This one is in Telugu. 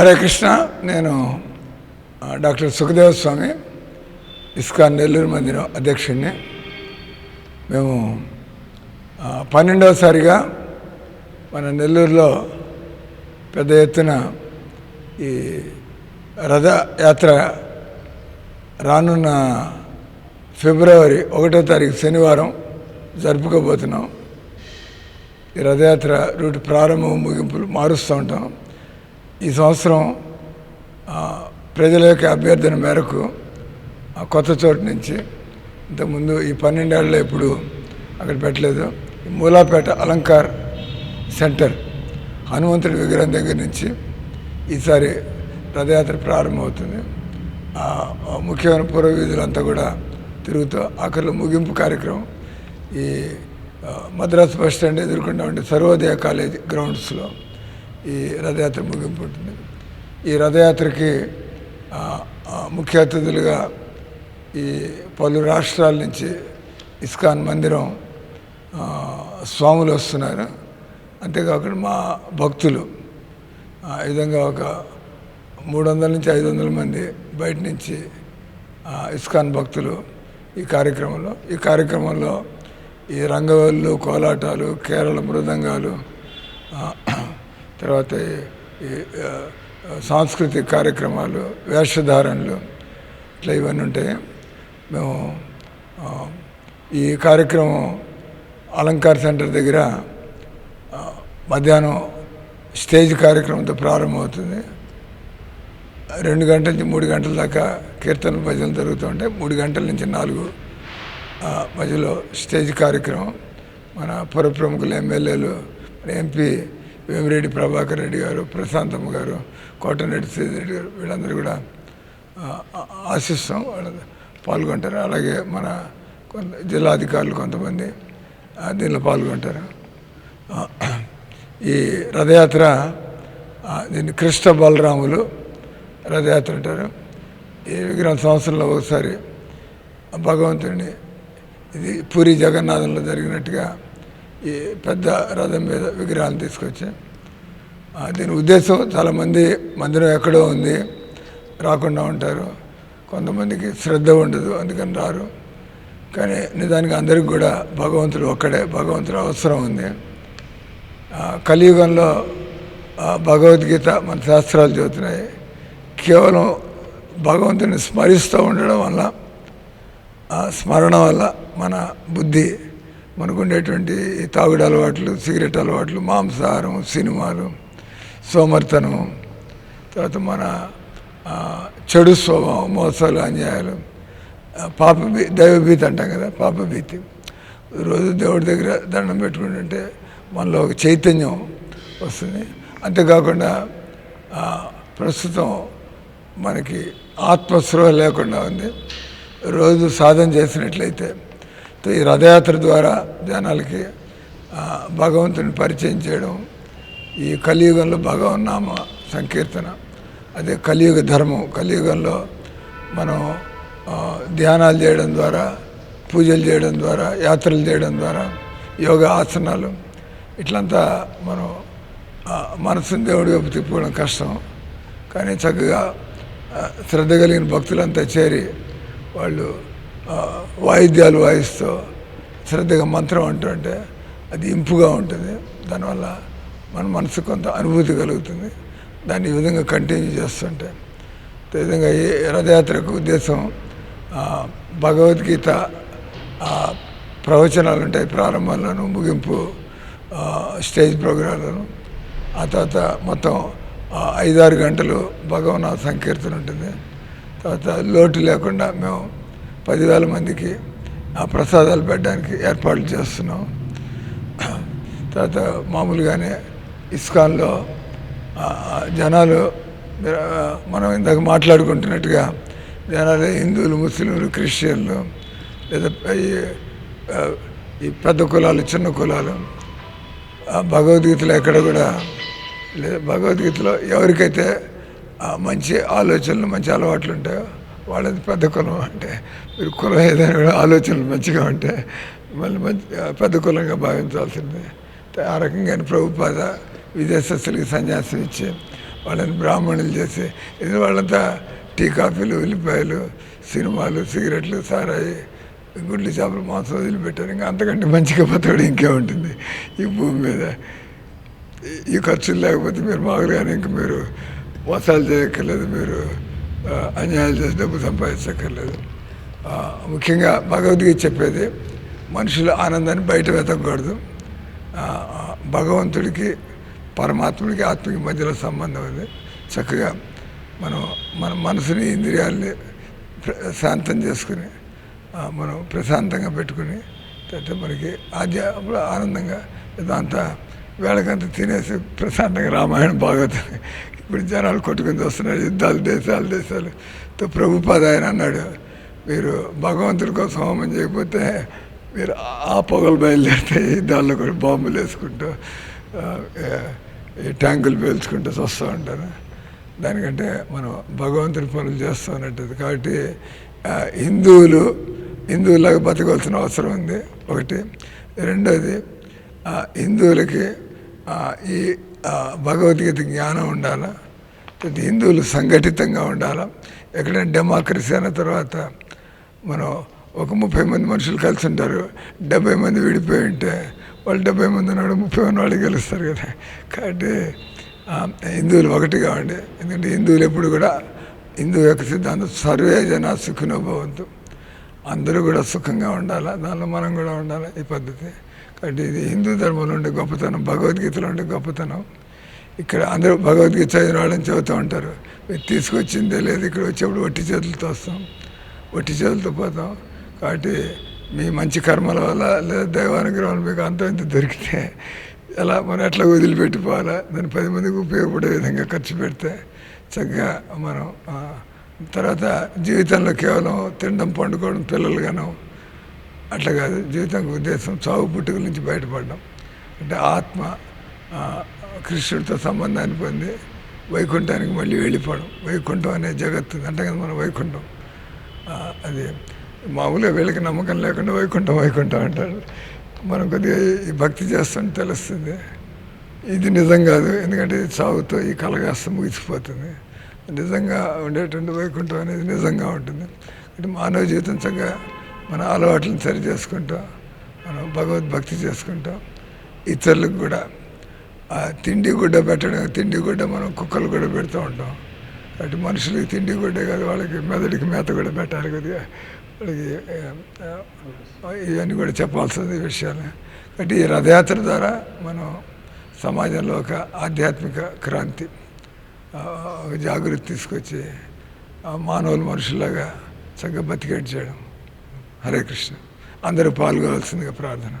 హరే కృష్ణ నేను డాక్టర్ సుఖదేవ స్వామి ఇస్కాన్ నెల్లూరు మందిరం అధ్యక్షుడిని. మేము పన్నెండవసారిగా మన నెల్లూరులో పెద్ద ఎత్తున ఈ రథయాత్ర రానున్న ఫిబ్రవరి ఒకటో తారీఖు శనివారం జరుపుకోబోతున్నాం. ఈ రథయాత్ర రూట్ ప్రారంభం ముగింపులు మారుస్తూ ఉంటాం. ఈ సంవత్సరం ప్రజల యొక్క అభ్యర్థన మేరకు కొత్త చోటు నుంచి ఇంతకుముందు ఈ పన్నెండేళ్ళలో ఎప్పుడు అక్కడ పెట్టలేదు. మూలాపేట అలంకార్ సెంటర్ హనుమంతుడి విగ్రహం దగ్గర నుంచి ఈసారి రథయాత్ర ప్రారంభమవుతుంది. ముఖ్యమైన పూర్వ వీధులంతా కూడా తిరుగుతూ ఆఖరిలో ముగింపు కార్యక్రమం ఈ మద్రాసు బస్ స్టాండ్ ఎదుర్కొంటా ఉండే సర్వోదయ కాలేజ్ గ్రౌండ్స్లో ఈ రథయాత్ర ముగింపు ఈ రథయాత్రకి ముఖ్య అతిథులుగా ఈ పలు రాష్ట్రాల నుంచి ఇస్కాన్ మందిరం స్వాములు వస్తున్నారు. అంతేకాకుండా మా భక్తులు ఈ విధంగా ఒక మూడు వందల నుంచి ఐదు వందల మంది బయట నుంచి ఇస్కాన్ భక్తులు ఈ కార్యక్రమంలో ఈ కార్యక్రమంలో ఈ రంగవల్లు కోలాటాలు కేరళ మృదంగాలు తర్వాత ఈ- సాంస్కృతిక కార్యక్రమాలు వేషధారణలు ఇట్లా ఇవన్నీ ఉంటాయి. మేము ఈ కార్యక్రమం అలంకార్ సెంటర్ దగ్గర మధ్యాహ్నం స్టేజ్ కార్యక్రమంతో ప్రారంభమవుతుంది. రెండు గంటల నుంచి మూడు గంటల దాకా కీర్తనలు భజన జరుగుతూ ఉంటాయి. మూడు గంటల నుంచి నాలుగు మధ్యలో స్టేజ్ కార్యక్రమం. మన పుర ప్రముఖులు ఎమ్మెల్యేలు ఎంపీ వేమిరెడ్డి ప్రభాకర్ రెడ్డి గారు ప్రశాంతమ్మ గారు కోటరెడ్డి శ్రీరెడ్డి గారు వీళ్ళందరూ కూడా ఆశిస్తాం వాళ్ళు పాల్గొంటారు. అలాగే మన జిల్లా అధికారులు కొంతమంది దీనిలో పాల్గొంటారు. ఈ రథయాత్ర దీన్ని కృష్ణ బలరాములు రథయాత్ర అంటారు. ఈ విగ్రహం సంవత్సరంలో ఒకసారి భగవంతుడిని ఇది పూరి జగన్నాథంలో జరిగినట్టుగా ఈ పెద్ద రథం మీద విగ్రహాలు తీసుకొచ్చి దీని ఉద్దేశం చాలామంది మందిరం ఎక్కడో ఉంది రాకుండా ఉంటారు. కొంతమందికి శ్రద్ధ ఉండదు అందుకని రారు. కానీ నిజానికి అందరికి కూడా భగవంతుడు ఒక్కడే భగవంతుడు అవసరం ఉంది. కలియుగంలో భగవద్గీత మన శాస్త్రాలు చెబుతున్నాయి. కేవలం భగవంతుని స్మరిస్తూ ఉండడం వల్ల ఆ స్మరణ వల్ల మన బుద్ధి మనకుండేటువంటి ఉండేటువంటి తాగుడు అలవాట్లు సిగరెట్ అలవాట్లు మాంసాహారం సినిమాలు సోమర్తనం తర్వాత మన చెడు స్వభావం మోసాలు అన్యాయాలు పాప దైవభీతి అంటాం కదా పాపభీతి రోజు దేవుడి దగ్గర దండం పెట్టుకుంటుంటే మనలో ఒక చైతన్యం వస్తుంది. అంతేకాకుండా ప్రస్తుతం మనకి ఆత్మస్పృహ లేకుండా ఉంది. రోజు సాధన చేసినట్లయితే ఈ రథయాత్ర ద్వారా జనాలకి భగవంతుని పరిచయం చేయడం ఈ కలియుగంలో భగవన్నామ సంకీర్తన అదే కలియుగ ధర్మం కలియుగంలో మనం ధ్యానాలు చేయడం ద్వారా పూజలు చేయడం ద్వారా యాత్రలు చేయడం ద్వారా యోగా ఆసనాలు ఇట్లంతా మనం మనసును మనసుని దేవుడి వైపు తిప్పుకోవడం కష్టం. కానీ చక్కగా శ్రద్ధ కలిగిన భక్తులంతా చేరి వాళ్ళు వాయిద్యాలు వాయిస్తూ శ్రద్ధగా మంత్రం అంటుంటే అది ఇంపుగా ఉంటుంది. దానివల్ల మన మనసు కొంత అనుభూతి కలుగుతుంది. దాన్ని ఈ విధంగా కంటిన్యూ చేస్తుంటే. ఈ విధంగా ఈ రథయాత్రకు ఉద్దేశం భగవద్గీత ప్రవచనాలు ఉంటాయి ప్రారంభంలోను ముగింపు స్టేజ్ ప్రోగ్రాంలను. ఆ తర్వాత మొత్తం ఐదారు గంటలు భగవన్ సంకీర్తన ఉంటుంది. తర్వాత లోటు లేకుండా మేము పదివేల మందికి ఆ ప్రసాదాలు పెట్టడానికి ఏర్పాట్లు చేస్తున్నాం. తర్వాత మామూలుగానే ఇస్కాన్లో జనాలు మనం ఇందాక మాట్లాడుకుంటున్నట్టుగా జనాలు హిందువులు ముస్లింలు క్రిస్టియన్లు లేదా ఈ ఈ పెద్ద కులాలు చిన్న కులాలు భగవద్గీతలో ఎక్కడ కూడా లేదా భగవద్గీతలో ఎవరికైతే మంచి ఆలోచనలు మంచి అలవాట్లు ఉంటాయో వాళ్ళది పెద్ద కులం అంటే మీరు కులం ఏదైనా కూడా ఆలోచనలు మంచిగా ఉంటే మళ్ళీ మంచి పెద్ద కులంగా భావించాల్సిందే. ఆ రకంగా ప్రభుపాద విదేశస్తులకి సన్యాసం ఇచ్చి వాళ్ళని బ్రాహ్మణులు చేసి ఇది వాళ్ళంతా టీ కాఫీలు ఉల్లిపాయలు సినిమాలు సిగరెట్లు సారాయి గుడ్లు చేపలు మాంసం వదిలిపెట్టారు. ఇంకా అంతకంటే మంచిగా బతకడం ఇంకే ఉంటుంది ఈ భూమి మీద. ఈ- ఈ ఖర్చులు లేకపోతే మీరు మామూలుగానే ఇంక మీరు మోసాలు చేయక్కర్లేదు మీరు అన్యాయం చేసి డబ్బు సంపాదించక్కర్లేదు. ముఖ్యంగా భగవద్గీత చెప్పేది మనుషుల ఆనందాన్ని బయట వెతకూడదు భగవంతుడికి పరమాత్ముడికి ఆత్మకి మధ్యలో సంబంధం ఉంది. చక్కగా మనం మన మనసుని ఇంద్రియాల్ని శాంతం చేసుకుని మనం ప్రశాంతంగా పెట్టుకుని అయితే మనకి ఆధ్యాత్మిక ఆనందంగా ఇదంతా వేళకంతా తినేసి ప్రశాంతంగా రామాయణం భాగవతం. ఇప్పుడు జనాలు కొట్టుకుని వస్తున్నారు యుద్ధాలు దేశాలు దేశాలు. తో ప్రభుపాద ఆయన అన్నాడు మీరు భగవంతుడి కోసం హోమం చేయకపోతే మీరు ఆ పొగలు బయలుదేరితే యుద్ధాల్లో కూడా బాంబులు వేసుకుంటూ ఈ ట్యాంకులు పేల్చుకుంటూ వస్తూ ఉంటారు. దానికంటే మనం భగవంతుడి పనులు చేస్తూ ఉన్నట్టు కాబట్టి హిందువులు హిందువులాగా బతకవలసిన అవసరం ఉంది. ఒకటి. రెండోది హిందువులకి ఈ భగవద్గీత జ్ఞానం ఉండాలా? హిందువులు సంఘటితంగా ఉండాలా? ఎక్కడైనా డెమోక్రసీ అన్న తర్వాత మనం ఒక ముప్పై మంది మనుషులు కలిసి ఉంటారు. డెబ్బై మంది విడిపోయి ఉంటే వాళ్ళు డెబ్బై మంది ఉన్నాడు ముప్పై మంది వాళ్ళు గెలుస్తారు కదా. కాబట్టి హిందువులు ఒకటిగా ఉండే ఎందుకంటే హిందువులు ఎప్పుడు కూడా హిందువు యొక్క సిద్ధాంతం సర్వే జన సుఖినోభవంతు అందరూ కూడా సుఖంగా ఉండాలా? దానిలో మనం కూడా ఉండాలి ఈ పద్ధతి? కాబట్టి ఇది హిందూ ధర్మంలో ఉండే గొప్పతనం భగవద్గీతలో ఉండే గొప్పతనం. ఇక్కడ అందరూ భగవద్గీత చదివిన వాళ్ళని చదువుతూ ఉంటారు. మీరు తీసుకొచ్చిందే లేదు ఇక్కడ వచ్చేప్పుడు ఒట్టి చేతులతో వస్తాం. ఒట్టి చేతులతో పోతాం. కాబట్టి మీ మంచి కర్మల వల్ల లేదా దైవానుగ్రహం మీకు అంత ఇంత దొరికితే ఎలా మనం ఎట్లా వదిలిపెట్టిపోవాలా? దాన్ని పది మందికి ఉపయోగపడే విధంగా ఖర్చు పెడితే చక్కగా మనం తర్వాత జీవితంలో కేవలం తినడం పండుకోవడం పిల్లలుగాను అట్లా కాదు. జీవితానికి ఉద్దేశం చావు పుట్టుకల నుంచి బయటపడడం. అంటే ఆత్మ కృష్ణుడితో సంబంధాన్ని పొంది వైకుంఠానికి మళ్ళీ వెళ్ళిపోవడం. వైకుంఠం అనే జగత్తు అంటే కదా మనం వైకుంఠం. అది మామూలుగా వీళ్ళకి నమ్మకం లేకుండా వైకుంఠం వైకుంఠం అంటారు. మనం కొద్దిగా ఈ భక్తి చేస్తుంటే తెలుస్తుంది. ఇది నిజం కాదు. ఎందుకంటే చావుతో ఈ కలగాస్త ముగిసిపోతుంది. నిజంగా ఉండేటువంటి వైకుంఠం అనేది నిజంగా ఉంటుంది. అంటే మానవ జీవితం చక్కగా మన అలవాట్లను సరి చేసుకుంటాం మనం భగవద్భక్తి చేసుకుంటాం ఇతరులకు కూడా ఆ తిండి గుడ్డ పెట్టడం తిండి గుడ్డ మనం కుక్కలు కూడా పెడుతూ ఉంటాం. కాబట్టి మనుషులకి తిండి గుడ్డే కాదు వాళ్ళకి మెదడికి మేత కూడా పెట్టాలి కొద్దిగా. వాళ్ళకి ఇవన్నీ కూడా చెప్పాల్సింది విషయాలు. కాబట్టి ఈ రథయాత్ర ద్వారా మనం సమాజంలో ఒక ఆధ్యాత్మిక క్రాంతి. జాగ్రత్త తీసుకొచ్చి మానవులు మనుషులాగా చక్కగా బతికేట్ చేయడం హరే కృష్ణ. అందరూ పాల్గొవలసిందిగా ప్రార్థన.